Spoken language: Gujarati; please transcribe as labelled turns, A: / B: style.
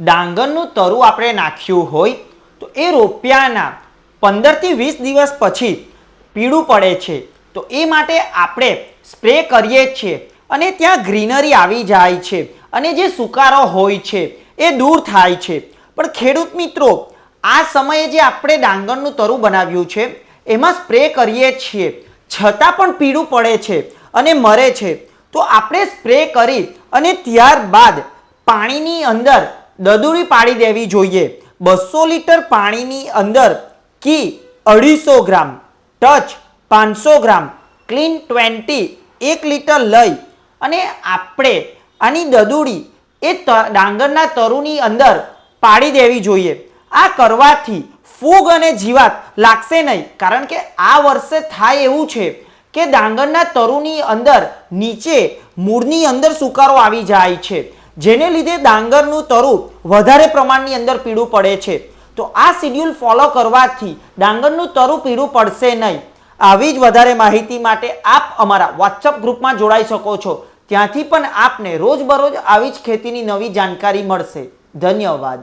A: ડાંગરનું તરું આપણે નાખ્યું હોય તો એ રોપિયાના પંદરથી વીસ દિવસ પછી પીળું પડે છે. તો એ માટે આપણે સ્પ્રે કરીએ છીએ અને ત્યાં ગ્રીનરી આવી જાય છે અને જે સુકારો હોય છે એ દૂર થાય છે. પણ ખેડૂત મિત્રો, આ સમયે જે આપણે ડાંગરનું તરું બનાવ્યું છે, એમાં સ્પ્રે કરીએ છીએ. છતાં પણ પીળું પડે છે અને મરે છે. તો આપણે સ્પ્રે કરી અને ત્યારબાદ પાણીની અંદર દદુરી પાડી દેવી જોઈએ. બસો લીટર પાણીની અંદર કી અઢીસો ગ્રામ, ટચ પાંચસો ગ્રામ, ક્લીન ટ્વેન્ટી એક લીટર લઈ અને આપણે આની દદુડી એ ડાંગરના તરુની અંદર પાડી દેવી જોઈએ. આ કરવાથી ફૂગ અને જીવાત લાગશે નહીં, કારણ કે આ વર્ષે થાય એવું છે કે ડાંગરના તરુની અંદર નીચે મૂળની અંદર સુકારો આવી જાય છે. જેને લીધે ડાંગરનું તરું વધારે પ્રમાણની અંદર પીળું પડે છે. તો આ શિડ્યુલ ફોલો કરવાથી ડાંગરનું તરું પીળું પડશે નહીં. આવી જ વધારે માહિતી માટે આપ અમારા વોટ્સઅપ ગ્રુપમાં જોડાઈ શકો છો. ત્યાંથી પણ આપને રોજબરોજ આવી જ ખેતીની નવી જાણકારી મળશે. ધન્યવાદ.